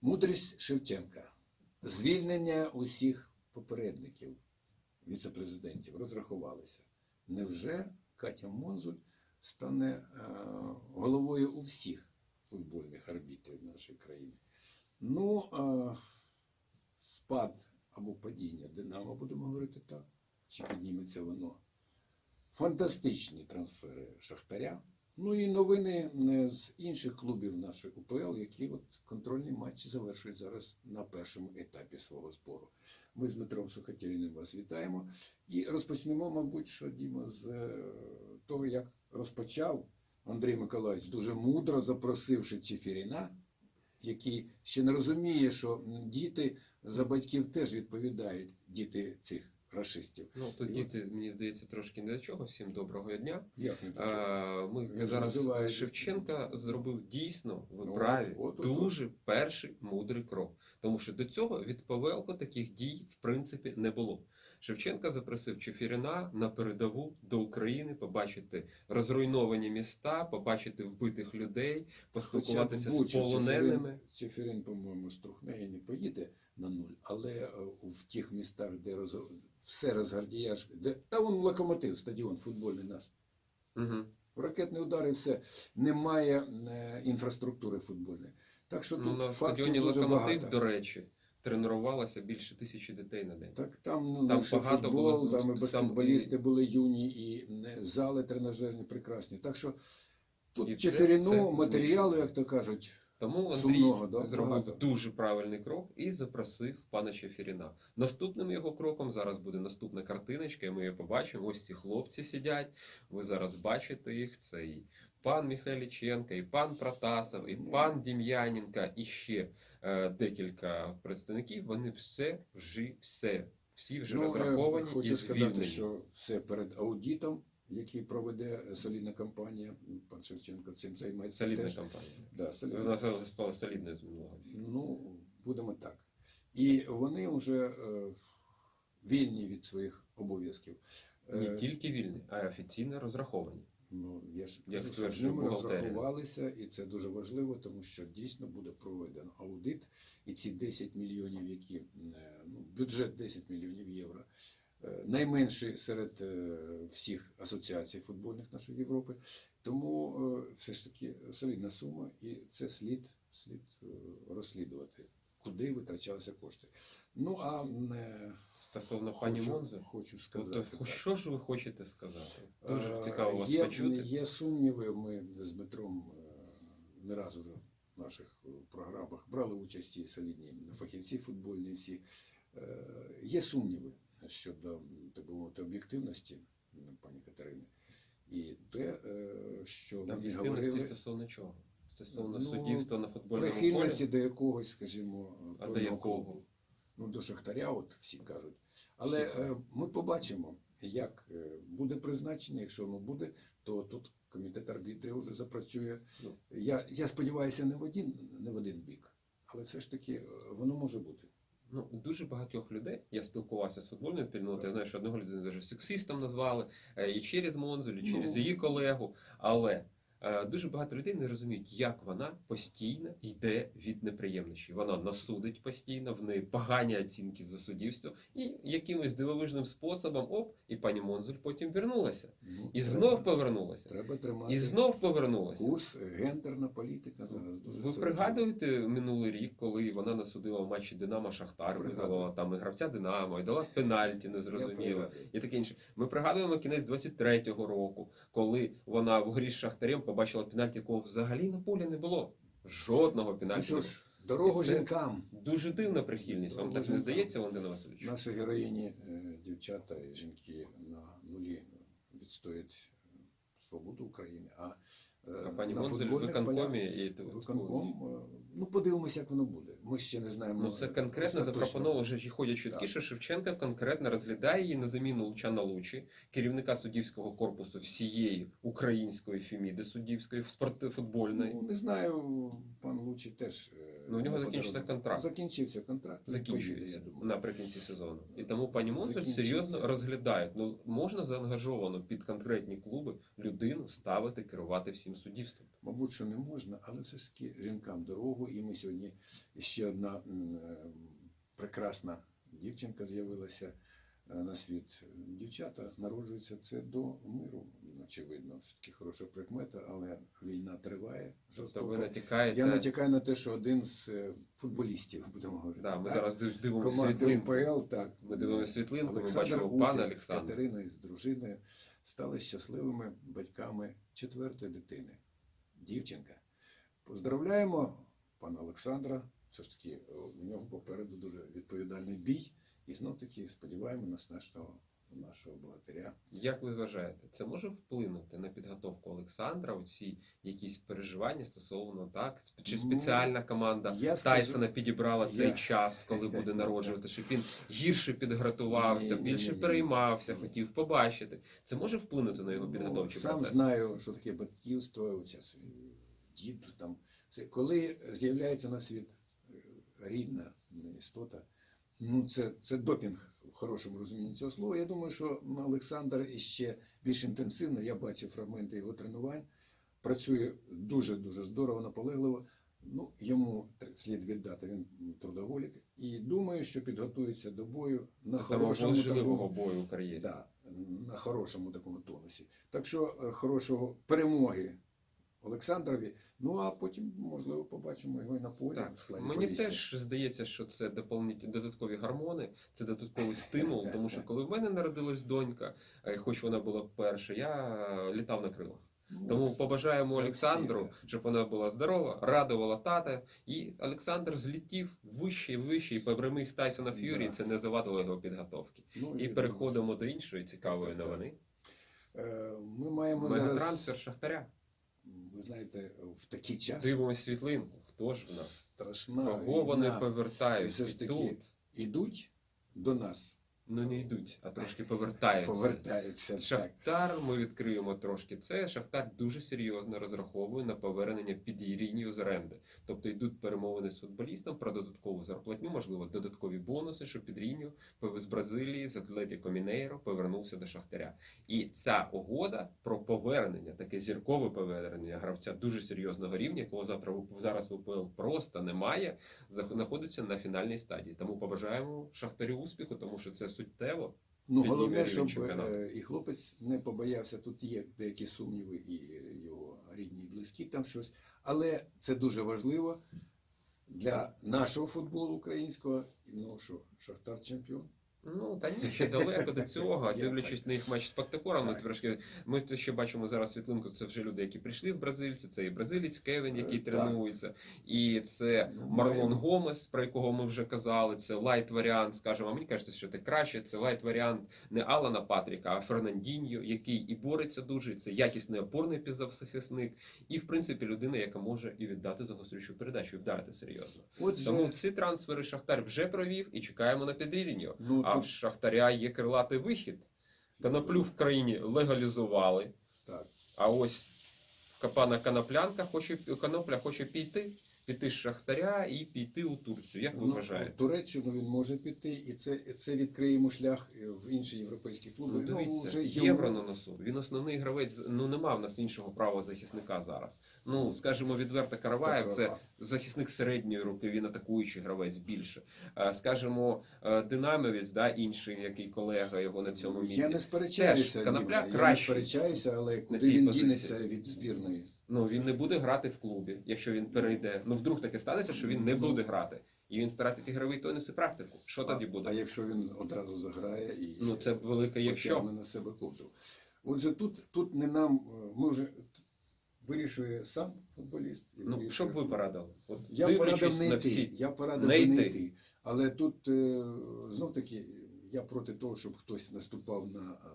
Мудрість Шевченка. Звільнення усіх попередників, віцепрезидентів, розрахувалися. Невже Катя Монзуль стане е, головою у всіх футбольних арбітрів нашої країни? Ну, е, спад або падіння Динамо, будемо говорити так, чи підніметься воно. Фантастичні трансфери Шахтаря. Ну і новини з інших клубів нашої УПЛ, які от контрольні матчі завершують зараз на першому етапі свого збору. Ми з Дмитром Сухотєріним вас вітаємо. І розпочнемо, мабуть, що Діма, з е, того, як розпочав Андрій Миколаївич, дуже мудро запросивши Чефіріна, який ще не розуміє, що діти за батьків теж відповідають, діти цих расистів. Ну, тоді ти мені здається, трошки не до чого. Всім доброго дня. Як не до чого? А, Ми Він зараз називає- Шевченка зробив дійсно ви Ну, праві от, от, дуже перший мудрий крок. Тому що до цього від Павелко таких дій в принципі не було. Шевченка запросив Чефіріна на передову до України, побачити розруйновані міста, побачити вбитих людей, поспілкуватися з полоненими. Чеферин, по-моєму, струхне не поїде на нуль, але е, в тих містах, де роз... все розгардіяж, де та вон локомотив, стадіон футбольний наш. Угу. Ракетні удари, все. Немає е, інфраструктури футбольної. Так що Ну, тут на фактів стадіоні дуже Локомотив, багато. до речі, тренувалося більше тисячі дітей на день. Так там, ну, Там багато футбол, було, там і баскетболісти і- були юні, і е, зали тренажерні прекрасні. Так що тут І Чеферіну це матеріалу, як то кажуть, Тому Андрій Сумного, да, зробив багато. дуже правильний крок і запросив пана Чефіріна. Наступним його кроком зараз буде наступна картиночка, і ми її побачимо. Ось ці хлопці сидять. Ви зараз бачите їх. Це і пан Михайліченко, і пан Протасов, і пан Дім'яненка, і ще е, декілька представників. Вони все вже все. Всі вже Ну, е, розраховані Хочу і сказати, що все перед аудитом, який проведе солідна компанія. Пан Шевченко цим займається. Солідна теж. компанія. Да, солідна. Стала солідною з минулого. Ну, будемо так. І вони вже е, вільні від своїх обов'язків. Не Е, тільки вільні, а й офіційно розраховані. Ну, я ж Як кажу, що з ними розрахувалися, і це дуже важливо, тому що дійсно буде проведено аудит, і ці 10 мільйонів, які е, ну, бюджет 10 мільйонів євро, е, найменший серед е, всіх асоціацій футбольних нашої Європи. Тому все ж таки солідна сума, і це слід, слід розслідувати, куди витрачалися кошти. Ну а е, Стосовно пані Монзи, хочу сказати. Тобто, так. що ж ви хочете сказати? Дуже Е, цікаво вас є, почути. Є сумніви. Ми з Дмитром е, не раз уже в наших програмах брали участь і солідні фахівці футбольні всі. Є сумніви щодо так би мовити об'єктивності пані Катерини. І те, що мені говорили, стосовно чого? Стосовно Ну, суддівства на футбольному прихильності до якогось, скажімо, А до якого? клубу. Ну, до Шахтаря, от всі кажуть. Але е, ми побачимо, як е, буде призначення. Якщо воно буде, то тут комітет арбітрів вже запрацює. Ну. Я, я сподіваюся, не в один, не в один бік, але все ж таки е, воно може бути. Ну, дуже багатьох людей, я спілкувався з футбольною спільнотою, я знаю, що одного людину навіть сексистом назвали, е, і через Монзуль, і через Ну. її колегу. Але дуже багато людей не розуміють, як вона постійно йде від неприємностей. Вона насудить постійно, в неї погані оцінки за суддівство, і якимось дивовижним способом, оп, і пані Монзуль потім вернулася. Ну, І треба- знов повернулася. треба тримати І знов повернулася. курс. е, Гендерна політика зараз дуже Ви пригадуєте минулий рік, коли вона насудила в матчі Динамо Шахтар, видала там і гравця Динамо, і дала пенальті незрозуміло. І таке інше. Ми пригадуємо кінець 23-го року, коли вона в грі з Шахтарем побачила пенальті, якого взагалі на полі не було. Жодного пенальті. що ж, дорогу це- жінкам. Дуже дивна прихильність. Вам Дорогу так не здається, Валентина Васильович? Наші героїні, е, дівчата і жінки на нулі відстоять свободу України. А, А пані на Монзель в футбольних виконкомі полях- і виконком. е, Ну, подивимося, як воно буде. Ми ще не знаємо. Ну, це е, конкретно запропоновано, вже ходять чутки, що Шевченка конкретно розглядає її на заміну Лучана Лучі, керівника суддівського корпусу всієї української феміди суддівської футбольної. Ну, не знаю, пан Лучі теж е, Ну, у нього подарунок. контракт. Закінчився контракт. він закінчується поїде, я думаю. наприкінці сезону. І тому пані Монзель серйозно розглядають. Ну можна заангажовано під конкретні клуби людину ставити керувати всім суддівством. Мабуть, що не можна, але все ж таки жінкам дорогу. І ми сьогодні ще одна е, прекрасна дівчинка з'явилася е, на світ. Дівчата народжуються це до миру, очевидно. Все таки хороша прикмета, але війна триває. Тобто жорстоко. ви натякаєте. Я натякаю на те, що один з е, футболістів, будемо говорити. Да, ми так? зараз див- дивимося світлинку. УПЛ, так. Ми дивимося світлинку, ми бачимо Усик пана з Олександра. Катериною, з дружиною стали щасливими батьками четвертої дитини. Дівчинка. Поздравляємо пана Олександра. Все ж таки, е, у нього попереду дуже відповідальний бій. І знов таки сподіваємося нашого, нашого богатиря. Як ви вважаєте, це може вплинути на підготовку Олександра? Оці якісь переживання стосовно так? Чи Ну, спеціальна команда Я скажу- Тайсона підібрала цей час, коли буде народжувати, щоб він гірше підготувався, Ні, ні, більше ні, ні. переймався, Ні. хотів побачити. Це може вплинути на його Ну, підготовчий Сам процес? знаю, що таке батьківство, час дід там. Це коли з'являється на світ е, рідна істота, ну це, це допінг в хорошому розумінні цього слова. Я думаю, що Олександр іще більш інтенсивно, я бачив фрагменти його тренувань, працює дуже-дуже здорово, наполегливо. Ну, йому слід віддати, він трудоголік. І думаю, що підготується до бою на хорошому такому бою в кар'єрі. Да, на хорошому такому тонусі. Так що е, хорошого перемоги Олександрові. Ну а потім, можливо, побачимо його і на полі Так, в складі мені Полісся. теж здається, що це доповнительні додаткові гормони, це додатковий стимул, тому що коли в мене народилась донька, е, хоч вона була перша, я літав на крилах. Ну, Тому от, побажаємо Олександру, щоб вона була здорова, радувала тата. І Олександр злітів вище і вище і переміг Тайсона Ф'юрі. Да. Це не завадило його підготовки. ну, І переходимо до іншої цікавої Так, так. новини. Е, Ми маємо зараз, трансфер Шахтаря. Ви знаєте, в такий час Дивимось світлинку. Хто ж в нас? страшна Кого вони війна. повертають? Все ж таки, ідуть до нас, ну не йдуть, а трошки повертаються. повертаються. Так. Шахтар, ми відкриємо трошки це. Шахтар дуже серйозно розраховує на повернення під лінію з оренди. Тобто йдуть перемовини з футболістом про додаткову зарплатню, можливо, додаткові бонуси, щоб під лінію з Бразилії, з Атлетіко Мінейро повернувся до Шахтаря. І ця угода про повернення, таке зіркове повернення гравця дуже серйозного рівня, якого завтра зараз в УПЛ просто немає, знаходиться на фінальній стадії. Тому побажаємо Шахтарю успіху, тому що це суттєво. Ну, головне, щоб е, і хлопець не побоявся. Тут є деякі сумніви, і його рідні, і близькі там щось. Але це дуже важливо для нашого футболу українського. Ну що, Шахтар чемпіон. Ну та ні, ще далеко до цього. Дивлячись на їх матч з Пактикором, ми трошки ми то ще бачимо зараз світлинку. Це вже люди, які прийшли в бразильці. Це і бразилець Кевін, який Е, тренується, і це Ну, Марлон. Гомес, про якого ми вже казали. Це лайт варіант, скажімо. А мені кажеться, що це краще. Це лайт варіант не Алана Патріка, а Фернандіньо, який і бореться дуже. Це якісний опорний півзахисник, і в принципі людина, яка може і віддати загострюючу передачу, і вдарити серйозно. Отже, Тому ці трансфери Шахтар вже провів і чекаємо на підрівню. А в Шахтаря є крилатий вихід. Коноплю в країні легалізували. так. А ось пана Коноплянка хоче конопля хоче піти, піти з Шахтаря і піти у Турцію. Як ви Ну, в? Туреччину він може піти, і це, це відкриє йому шлях е, в інші європейські клуби. Ну, дивіться, вже євро на носу. Він основний гравець. Ну нема в нас іншого правозахисника зараз. Ну скажімо, відверто Караваєв це захисник середньої руки, він атакуючий гравець більше. Е, Скажімо, е, Динамовець, да, інший, який колега його на цьому місці. Я не сперечаюся, Теж Конопля Діма, я не сперечаюся, але куди він дінеться від збірної? Ну він не буде грати в клубі, якщо він перейде. Ну вдруг таке станеться, що він не Ну. буде грати. І він втратить ігровий тонус і практику. Що тоді А, а якщо він одразу заграє і Ну це велике якщо. на себе ковдру. Отже, тут, тут не нам, е, ми вже вирішує сам футболіст. і Ну вирішує- що б ви порадили? От Я порадив не йти. всі. Я порадив Не не йти. йти. Але тут е, знов таки я проти того, щоб хтось наступав на е,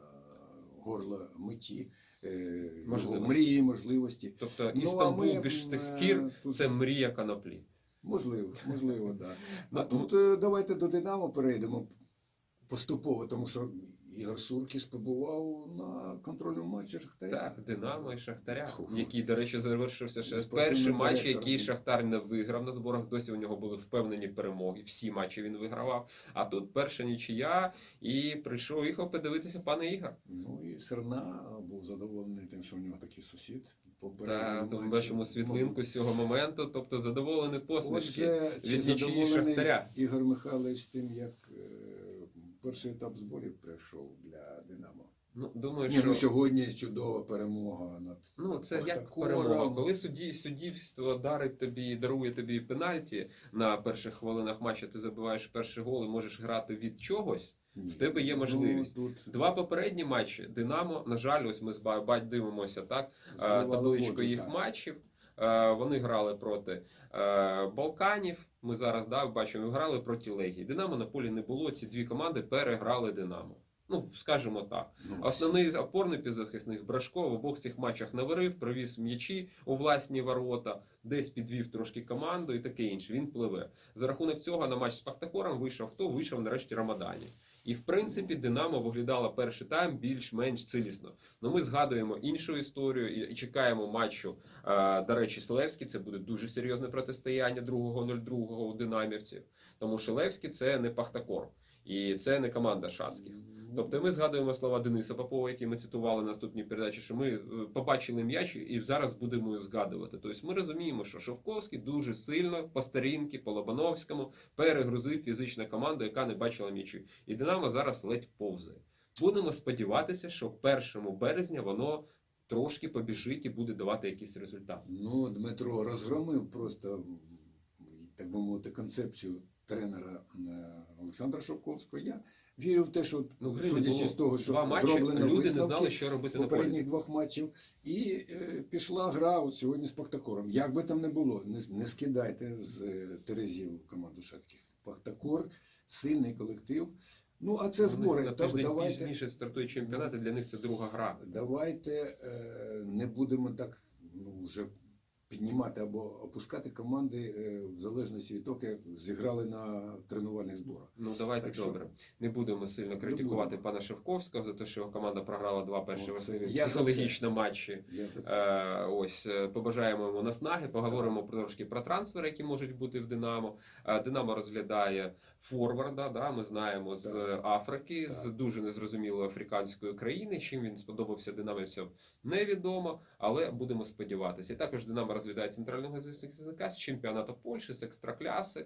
горло меті, е, Можливості. мрії, можливості. Тобто Ну, а Істанбул ми, тих кір тут- це мрія коноплі. Можливо, можливо, так. Да. А Ну, тут е, давайте до Динамо перейдемо поступово, тому що Ігор Суркіс побував на контрольному матчі Шахтаря. Так, Динамо і Шахтаря, Фу. який, до речі, завершився ще перший матч, який Шахтар не виграв на зборах. Досі у нього були впевнені перемоги. Всі матчі він вигравав. А тут перша нічия, і прийшов їхав подивитися пане Ігор. Ну і Серна був задоволений тим, що у нього такий сусід. Та попередньому то ми матчі. бачимо світлинку з цього моменту, тобто задоволений посмішки. Отже, від нічиї Шахтаря. Ігор Михайлович тим, як перший етап зборів пройшов для Динамо? Ну, думаю, Ні, що ну сьогодні чудова перемога над Ну, це як Спартакором. перемога. Коли судді, суддівство дарить тобі, дарує тобі пенальті на перших хвилинах матчу, ти забиваєш перший гол і можеш грати від чогось. Ні. в тебе є Ну, можливість. тут Два попередні матчі Динамо, на жаль, ось ми з дивимося так. табличку їх так. матчів. Е, Вони грали проти е, Балканів. Ми зараз да, бачимо, грали проти Легії. Динамо на полі не було. Ці дві команди переграли Динамо. Ну, скажімо так. Ну, Основний опорний півзахисник Брашко в обох цих матчах наварив, привіз м'ячі у власні ворота, десь підвів трошки команду і таке інше. Він пливе. За рахунок цього на матч з Пахтакором вийшов хто? Вийшов нарешті Рамадані. І в принципі Динамо виглядала перший тайм більш-менш цілісно. Ну ми згадуємо іншу історію і, чекаємо матчу. Е, до речі, Селевський це буде дуже серйозне протистояння 2.02 у динамівців. Тому що Левський це не Пахтакор. І це не команда шацьких. Тобто ми згадуємо слова Дениса Попова, які ми цитували на наступній передачі, що ми е, побачили м'яч і зараз будемо його згадувати. Тобто ми розуміємо, що Шовковський дуже сильно по старінки, по Лобановському перегрузив фізичну команду, яка не бачила м'ячі. І Динамо зараз ледь повзає. Будемо сподіватися, що в першому березня воно трошки побіжить і буде давати якийсь результат. Ну, Дмитро розгромив просто, так би мовити, концепцію тренера е, Олександра Шовковського. Я вірю в те, що Ну, судячи з того, що Два матчі зроблено люди не знали, що з робити на попередніх двох матчів, і е, пішла гра от сьогодні з Пахтакором. Як би там не було, не, не скидайте з е, Терезів команду Шацьких. Пахтакор, сильний колектив. Ну, а це збори. на Так, тиждень давайте, пізніше стартує чемпіонат, і для них це друга гра. давайте е, не будемо так ну, вже піднімати або опускати команди е, в залежності від того, як зіграли на тренувальних зборах. Ну давайте Так що- добре. Не будемо сильно критикувати будемо. пана Шевковського за те, що його команда програла два перші психологічні матчі. Я за це. Е, ось е, побажаємо йому наснаги, поговоримо про трошки про трансфери, які можуть бути в Динамо. Е, Динамо розглядає форварда. Да, ми знаємо з Так. Африки, з дуже незрозумілої африканської країни. Чим він сподобався динамівцям, невідомо, але будемо сподіватися. І також Динамо розглядає центрального захисника з чемпіонату Польщі, з екстракляси. Е,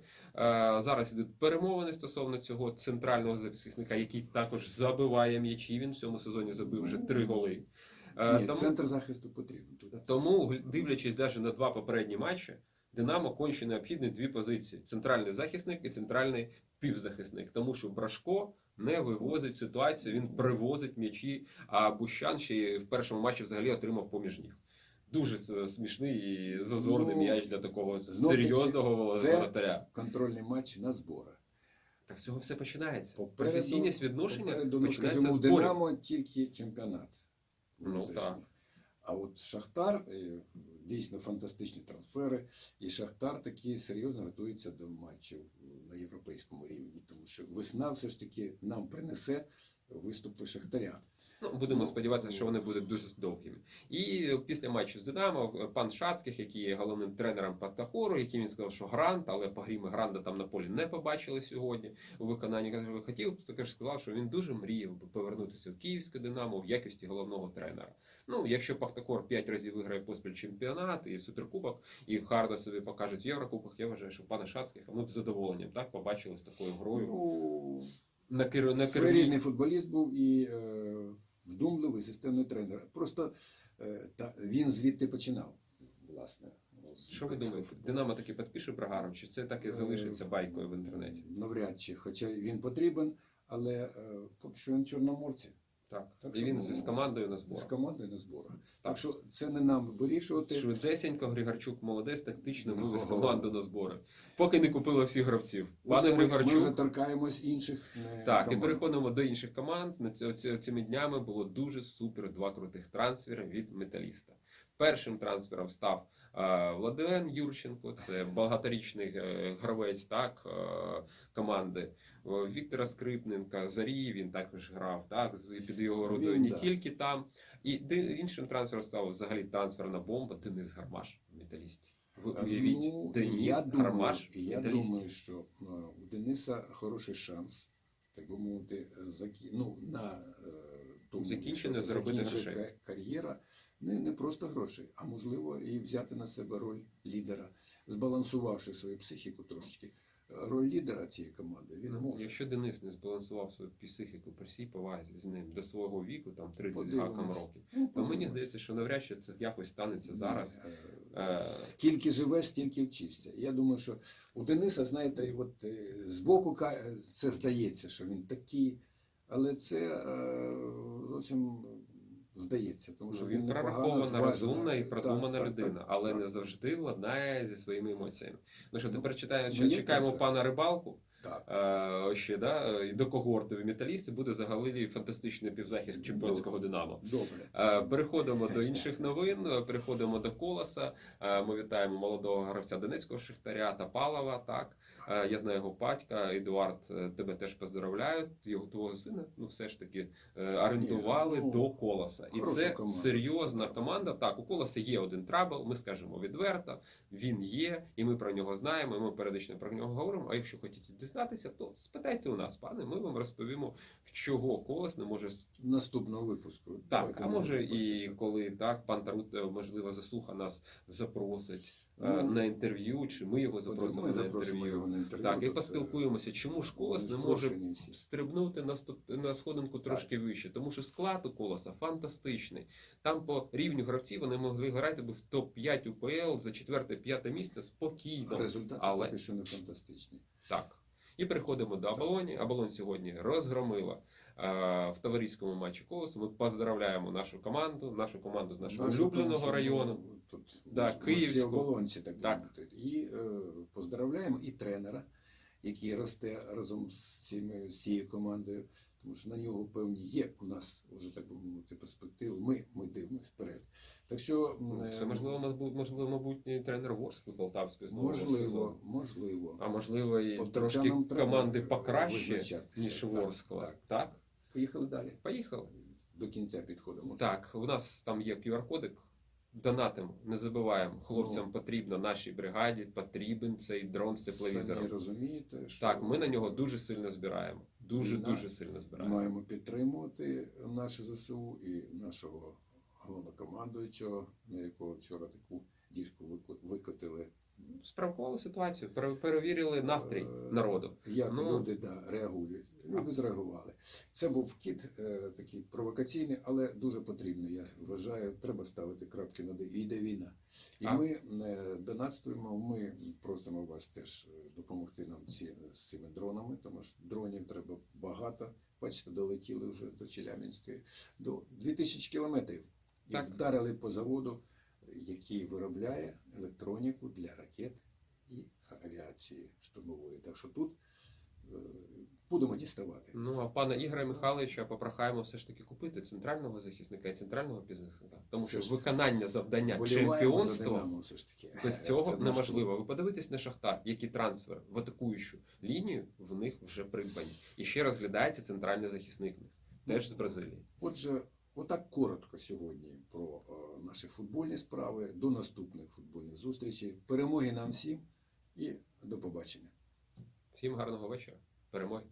Зараз ідуть перемовини стосовно цього центрального захисника, який також забиває м'ячі. Він в цьому сезоні забив вже три голи. Е, Ні, тому- центр захисту потрібен тому, дивлячись навіть на два попередні матчі, Динамо конче необхідні дві позиції: центральний захисник і центральний півзахисник. Тому що Брашко не вивозить ситуацію, він привозить м'ячі, а Бущан ще в першому матчі взагалі отримав поміж ніг. Дуже смішний і зазорний Ну, м'яч для такого серйозного це- Контрольний матч на зборах. Так з цього все починається. Попереду- Професійність відношення Попереду, ну, починається скажімо, з зборів. Динамо тільки чемпіонат. Ну, так. А от Шахтар дійсно фантастичні трансфери, і Шахтар таки серйозно готується до матчів на європейському рівні, тому що весна все ж таки нам принесе виступи Шахтаря. Ну, будемо Ну, сподіватися, ну. що вони будуть дуже довгими. І після матчу з Динамо е, пан Шацьких, який є головним тренером Патахору, який він сказав, що грант, але по грі ми гранда там на полі не побачили сьогодні у виконанні. Хотів також сказав, що він дуже мріяв би повернутися в Київське Динамо в якості головного тренера. Ну, якщо Пахтакор п'ять разів виграє поспіль чемпіонат і суперкубок, і гарно собі покажуть в Єврокубках, я вважаю, що пана Шацьких ми б з задоволенням так побачили з такою грою Ну, на керу на керівні. своєрідний футболіст був і е, вдумливий системний тренер. Просто е, та, він звідти починав, власне. Що ви думаєте? Динамо таки підпише Брагаром, чи це так і залишиться байкою в інтернеті? Е, Навряд чи, хоча він потрібен, але е, поки що він чорноморці. Так. Так і він з командою на З командою на зборах. Так що це не нам вирішувати. Швидесенько Григорчук молодець тактично вивез команду на збори. Поки не купили всіх гравців. Пане Григорчук. ми вже торкаємось інших. е, Так, і переходимо до інших команд. На цими днями було дуже супер два крутих трансфери від металіста. Першим трансфером став е, Владлен Юрченко, це багаторічний е, гравець так, е, команди. Віктора Скрипненка, Зарі, він також грав, так, під його родою Він, не да. тільки там. І іншим трансфером став взагалі трансферна бомба Денис Гармаш в металісті. Ви уявіть, ну, Денис я думаю, Гармаш в я думаю, що у Дениса хороший шанс, так би мовити, закі... ну, на тому, Закінчення закінчить кар'єра. Не, не просто грошей, а можливо і взяти на себе роль лідера, збалансувавши свою психіку трошечки. Е, Роль лідера цієї команди він Ну, може. Якщо Денис не збалансував свою психіку при всій повазі з ним до свого віку, там 30 Подивимось. гаком років, Ну, то мені здається, що навряд чи це якось станеться зараз. Е, Е, Скільки живеш, стільки вчишся. Я думаю, що у Дениса, знаєте, от е, збоку ка- це здається, що він такий, але це зовсім здається, тому що Ну, він він прорахована, розумна і продумана так, людина, так, але так, не завжди владнає зі своїми емоціями. Ну що, Ну, тепер читаємо, чекаємо пана рибалку. Так. Е, ще да, і до когортові металісти буде загалилі фантастичний півзахист чемпіонського Динамо. Добре. Е, Переходимо до інших новин. е, Переходимо до колоса. Е, Ми вітаємо молодого гравця Донецького Шахтаря та Палова. Так Е, я знаю його батька. Едуард, е, тебе теж поздравляю. Його твого сина. Ну все ж таки е, орендували Ні, ну, до колоса, і це команда. серйозна команда. Так, у колоса є один трабл. Ми скажемо відверто. Він є, і ми про нього знаємо. і Ми періодично про нього говоримо. А якщо хочете дізнатися, то спитайте у нас, пане. Ми вам розповімо, в чого колос не може Наступного випуску. так, Давайте а може і коли так, пан Тарут, е, можливо, засуха нас запросить е, Ну, на інтерв'ю, чи ми його запросимо Ми на інтерв'ю. його на інтерв'ю. Так, і е, поспілкуємося, чому ж колос не може стрибнути на, на сходинку трошки вище, тому що склад у колоса фантастичний. Там по рівню гравців вони могли грати би в топ-5 УПЛ за четверте-п'яте місце спокійно. Результати але- поки що не фантастичні. Так. І переходимо до Абалоні. Абалон сьогодні розгромила е, в товариському матчі колосу. Ми поздравляємо нашу команду, нашу команду з нашого Нашу улюбленого району. ну, Тут Да, Київську. оболонці, так Так. І е, поздравляємо і тренера, який росте разом з, цими, з цією командою, тому що на нього певні є у нас вже так би мовити перспективи. Ми, ми дивимося вперед. Так що Ну, Це можливо, мабуть, можливо, мабутній тренер Ворскли Полтавської з нового можливо, можливо. А можливо, і От трошки команди покраще, ніж Так, Ворскла. так. Так? Поїхали далі. Поїхали. До кінця підходимо. Так, у нас там є QR-кодик. Донатимо, не забуваємо. Хлопцям Ну. потрібно, нашій бригаді потрібен цей дрон з Самі тепловізором. розумієте, що Так, ми на нього дуже сильно збираємо. Дуже Війна. дуже сильно збираємо. маємо підтримувати наше ЗСУ і нашого головнокомандуючого, на якого вчора таку діжку вико- викотили. Справкували ситуацію, пере- перевірили настрій Е, народу. Як Ну. люди да, реагують. Люди зреагували. Це був вкид е, такий провокаційний, але дуже потрібний. Я вважаю, треба ставити крапки над «і». Йде війна. І Так. ми е, донатствуємо, ми просимо вас теж е, допомогти нам ці, з цими дронами, тому що дронів треба багато. Бачите, долетіли вже до Челябинської, до 2000 кілометрів. І Так. вдарили по заводу, який виробляє електроніку для ракет і авіації штурмової. Так що тут будемо діставати. Ну а пана Ігоря Михайловича попрохаємо все ж таки купити центрального захисника і центрального бізнесника. Тому Це що виконання завдання чемпіонства Динамо все ж таки. без цього наш неможливо. Ви подивитесь на Шахтар, які трансфер в атакуючу лінію в них вже придбані. І ще розглядається центральний захисник теж з Бразилії. Отже, отак коротко сьогодні про е, наші футбольні справи. До наступних футбольних зустрічей. Перемоги нам всім і до побачення. Всім гарного вечора. Перемоги.